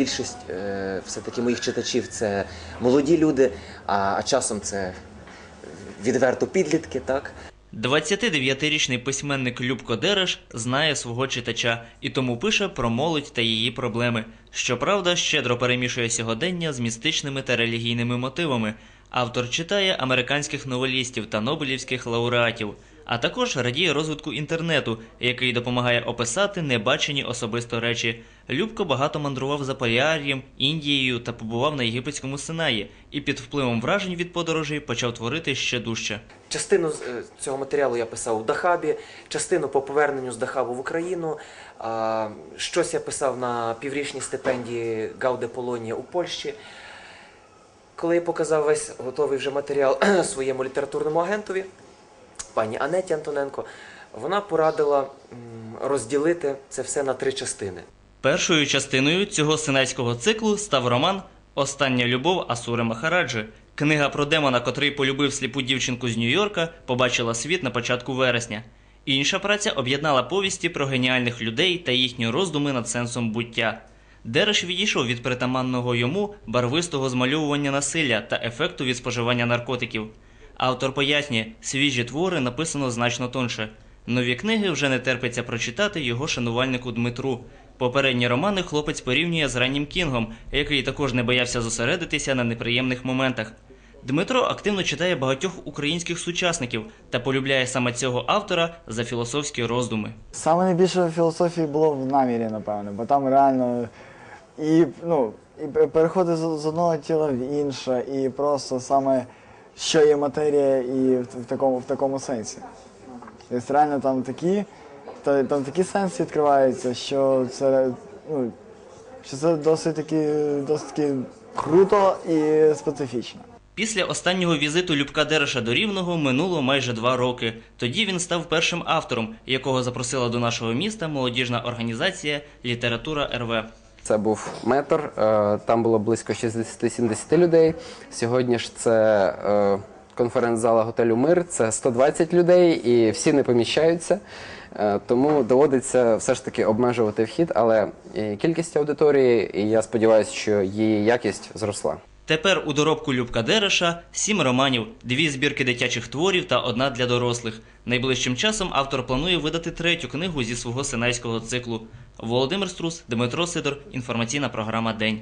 Більшість е, все-таки моїх читачів це молоді люди, а, часом це відверто підлітки, так? 29-річний письменник Любко Дереш знає свого читача і тому пише про молодь та її проблеми. Щоправда, щедро перемішує сьогодення з містичними та релігійними мотивами. Автор читає американських новелістів та нобелівських лауреатів, а також радіє розвитку інтернету, який допомагає описати небачені особисто речі. Любко багато мандрував за Полярієм, Індією та побував на єгипетському Синаї, і під впливом вражень від подорожей почав творити ще дужче. Частину е, цього матеріалу я писав у Дахабі, частину по поверненню з Дахабу в Україну. Щось я писав на піврічній стипендії Гауде Полонія у Польщі. Коли я показав весь готовий вже матеріал своєму літературному агентові, пані Анеті Антоненко, вона порадила розділити це все на три частини. Першою частиною цього синайського циклу став роман Остання любов Асури Махараджи. Книга про демона, котрий полюбив сліпу дівчинку з Нью-Йорка, побачила світ на початку вересня. Інша праця об'єднала повісті про геніальних людей та їхні роздуми над сенсом буття. Дереш відійшов від притаманного йому барвистого змальовування насилля та ефекту від споживання наркотиків. Автор пояснює, свіжі твори написано значно тонше. Нові книги вже не терпиться прочитати його шанувальнику Дмитру. Попередні романи хлопець порівнює з раннім Кінгом, який також не боявся зосередитися на неприємних моментах. Дмитро активно читає багатьох українських сучасників та полюбляє саме цього автора за філософські роздуми. Саме найбільше філософії було в намірі, напевно, бо там реально і, ну, і переходи з, одного тіла в інше, і просто саме що є матерія, і в, такому, в такому сенсі. Тобто реально там такі, та, там такі сенси відкриваються, що це, ну, що це досить таки, досить таки круто і специфічно. Після останнього візиту Любка Дереша до Рівного минуло майже два роки. Тоді він став першим автором, якого запросила до нашого міста молодіжна організація Література РВ. Це був метр, е, там було близько 60-70 людей. Сьогодні ж це е, конференц-зала готелю Мир, це 120 людей і всі не поміщаються. Е, Тому доводиться все ж таки обмежувати вхід, але кількість аудиторії, і я сподіваюся, що її якість зросла. Тепер у доробку Любка Дереша сім романів, дві збірки дитячих творів та одна для дорослих. Найближчим часом автор планує видати третю книгу зі свого синайського циклу. Володимир Струс, Дмитро Сидор. Інформаційна програма День.